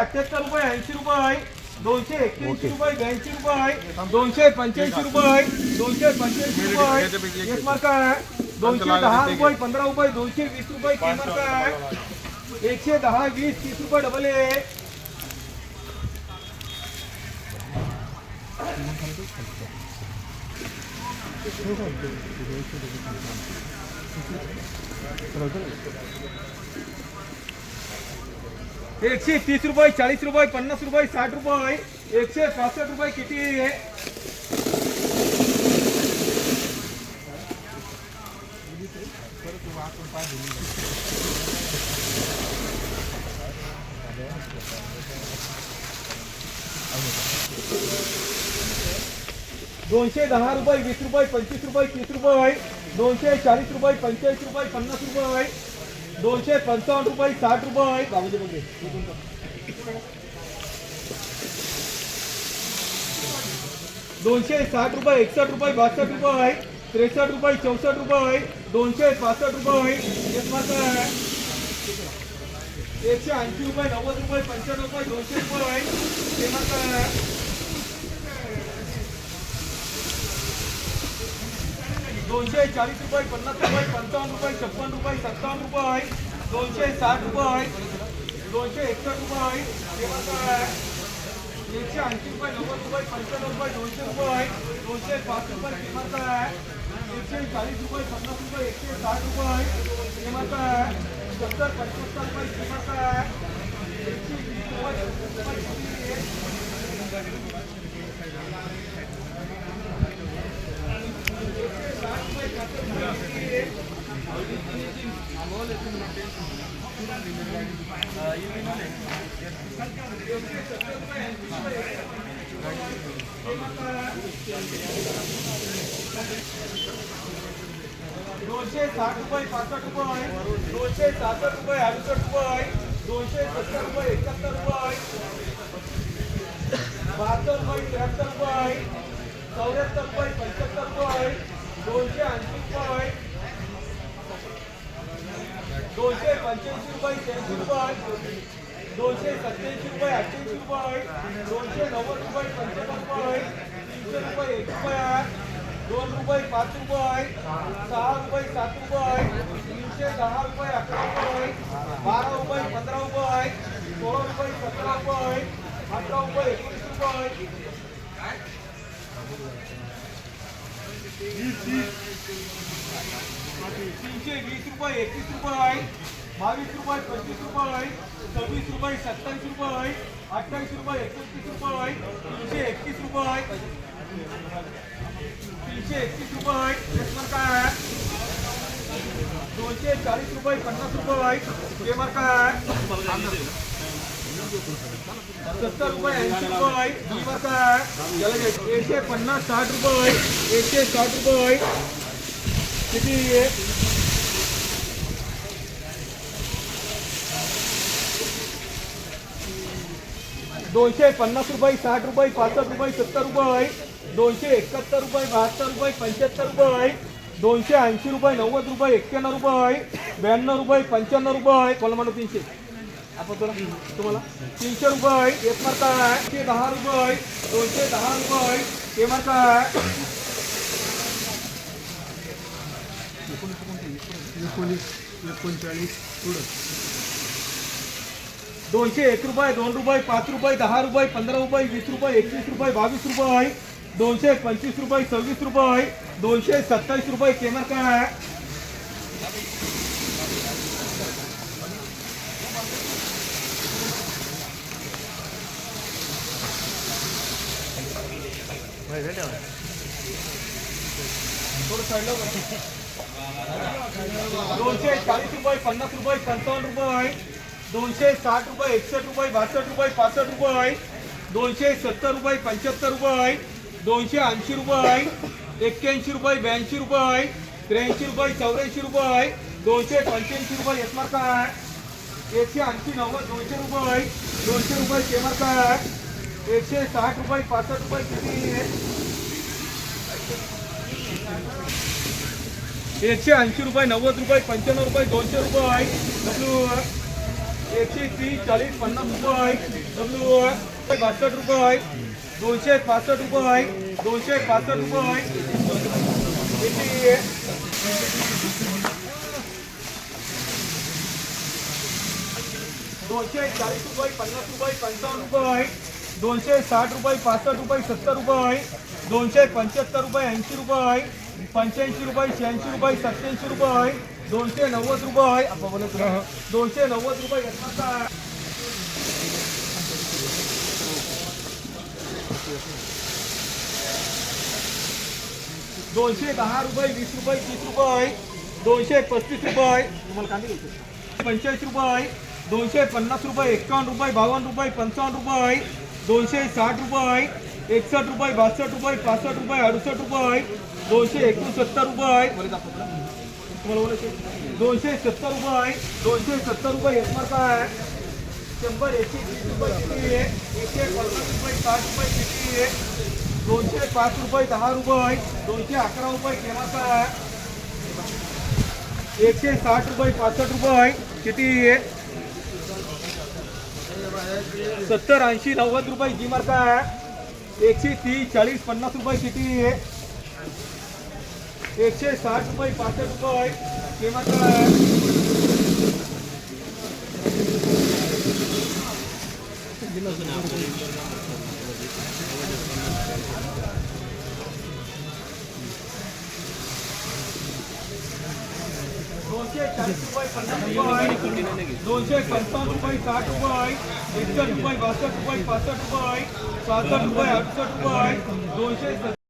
अठ्याहत्तर रुपये ऐंशी रुपये दोनशे एक्क्याऐंशी रुपये ब्याऐंशी रुपये दोनशे पंच्याऐंशी रुपये दोनशे पंच्याऐंशी रुपये एक मार्क आहे. दोनशे दहा रुपये पंधरा रुपये दोनशे वीस रुपये तीन मार्क आहे. एकशे दहा वीस तीस रुपये डबल आहे. एकशे तीस रुपये चाळीस रुपये, पन्नास रुपये, साठ रुपये एकशे पासष्ट रुपये किती आहे दोनशे दहा रुपये, वीस रुपये, पंचवीस रुपये, तीस रुपये, दोनशे चाळीस रुपये, पंचेचाळीस रुपये, पन्नास रुपये दोनशे पंचावन्न रुपये साठ रुपये बाबूजी बघे दोनशे साठ रुपये एकसष्ट रुपये बासष्ट रुपये आहे. त्रेसष्ट रुपये चौसष्ट रुपये आहे. दोनशे पासष्ट रुपये आहे. एकशे ऐंशी रुपये नव्वद रुपये पंच्याण्णव रुपये दोनशे रुपये ते आहे. दोनशे चाळीस रुपये, पन्नास रुपये, पंचावन्न रुपये, छप्पन रुपये, सत्तावन्न रुपये दोनशे साठ रुपये दोनशे एकसष्ट रुपये आहे. एकशे ऐंशी रुपये, नव्वद रुपये, पंच्याण्णव रुपये, दोनशे रुपये दोनशे पाच रुपये किंमत आहे. एकशे चाळीस रुपये, पन्नास रुपये, एकशे साठ रुपये किंमत आहे. सत्तर, पंच्याहत्तर रुपये किंमत आहे. एकशे वीस रुपये आहे? दोनशे साठ रुपये पासष्ट रुपये दोनशे सहासष्ट रुपये अडुसष्ट रुपये दोनशे सत्तर रुपये एकाहत्तर रुपये बहात्तर रुपये त्र्याहत्तर रुपये चौऱ्याहत्तर रुपये पंच्याहत्तर रुपये दोनशे ऐंशी रुपये दोनशे पंच्याऐंशी रुपये शहाऐंशी रुपये दोनशे सत्याऐंशी रुपये अठ्ठ्याऐंशी रुपये दोनशे नव्वद रुपये पंच्याण्णव रुपये तीनशे रुपये एक रुपये दोन रुपये पाच रुपये सहा रुपये सात रुपये तीनशे दहा रुपये अकरा रुपये बारा रुपये पंधरा रुपये सोळा रुपये सतरा रुपये अठरा रुपये एकोणीस रुपये तीनशे वीस रुपये एकवीस रुपये बावीस रुपये पंचवीस रुपये सव्वीस रुपये सत्तावीस रुपये अठ्ठावीस रुपये एकोणतीस रुपये तीनशे एकतीस रुपये तीनशे एकतीस रुपये एक काय आहे? दोनशे चाळीस रुपये पन्नास रुपये आहे. पेपर काय आहे? सत्तर रुपये ऐंशी रुपये एकशे पन्नास साठ रुपये एकशे साठ रुपये किती आहे दोनशे पन्नास रुपये, साठ रुपये पासष्ट रुपये, सत्तर रुपये दोनशे एकाहत्तर रुपये, बहात्तर रुपये पंच्याहत्तर रुपये दोनशे ऐंशी रुपये नव्वद रुपये एक्क्याण्णव रुपये ब्याण्णव रुपये पंच्याण्णव रुपये कोणाला म्हणू तीनशे आपण तुला तुम्हाला तीनशे रुपये एक मार्क आहे एकशे दहा रुपये दोनशे दहा रुपये ते मार्क आहे. दोनशे एक रुपये दोन रुपये पाच रुपये दहा रुपये पंधरा रुपये वीस रुपये एकवीस रुपये बावीस रुपये दोनशे पंचवीस रुपये सव्वीस रुपये दोनशे सत्तावीस रुपये केमर काय आहे थोडं साईडला बघा. दोनशे चाळीस रुपये पन्नास रुपये पंचावन्न रुपये दोनशे साठ रुपये एकसष्ट रुपये बासष्ट रुपये पासष्ट रुपये दोनशे सत्तर रुपये पंच्याहत्तर रुपये दोनशे ऐंशी रुपये एक्क्याऐंशी रुपये ब्याऐंशी रुपये त्र्याऐंशी रुपये चौऱ्याऐंशी रुपये दोनशे पंच्याऐंशी रुपये येतमार काय आहे. एकशे ऐंशी नव्वद दोनशे रुपये दोनशे रुपये ते काय એકસો સાઠ રૂપિયા પાસઠ રૂપિયા કેટલી એકસો એંશી રૂપિયા નવ્વદ રૂપિયા પંચાણું રૂપિયા દોઢસો રૂપિયા ડબલું એકસો ત્રીસ, ચાલીસ, પંદર રૂપિયા ડબલું બાસઠ રૂપિયા દોઢસો પાસઠ રૂપિયા દોઢસો પાસઠ રૂપિયા દોઢસો ચાલીસ રૂપિયા પંદર રૂપિયા પંચાવન રૂપિયા दोनशे साठ रुपये, पासष्ट रुपये, सत्तर रुपये आहे. दोनशे पंच्याहत्तर रुपये, ऐंशी रुपये आहे. पंच्याऐंशी रुपये, शहाऐंशी रुपये सत्याऐंशी रुपये आहे. दोनशे नव्वद रुपये आहे. आपण बोलत. दोनशे नव्वद रुपये दोनशे दहा रुपये, वीस रुपये, तीस रुपये आहे. दोनशे पस्तीस रुपये तुम्हाला कांदे घ्यायचे रुपये दोनशे पन्नास रुपये, एक्कावन्न रुपये, बावन्न रुपये, पंचावन्न रुपये आहे. दोनशे साठ रुपये एकसष्ट रुपये बासष्ट रुपये पासष्ट रुपये अडुसष्ट रुपये, दोनशे एकोणसत्तर रुपये. दोनशे सत्तर रुपये, दोनशे सत्तर रुपये यशमार्का आहे. शंभर एकशे तीस रुपये आहे? एकशे पन्नास रुपये, साठ रुपये किती दोनशे पाच रुपये, दहा रुपये, दोनशे अकरा रुपये केव्हाचा आहे. एकशे साठ रुपये पासष्ट रुपये किती आहे? सत्तर ऐंशी नव्वद रुपये जी मार्का आहे. एकशे तीस चाळीस पन्नास रुपये किती आहे? एकशे साठ रुपये पासष्ट रुपये केव्हाचा आहे. दोनशे चाळीस रुपये पन्नास रुपये दोनशे पंचावन्न रुपये साठ रुपये एकसष्ट रुपये बासष्ट रुपये पासष्ट रुपये सहासष्ट रुपये अडुसष्ट रुपये दोनशे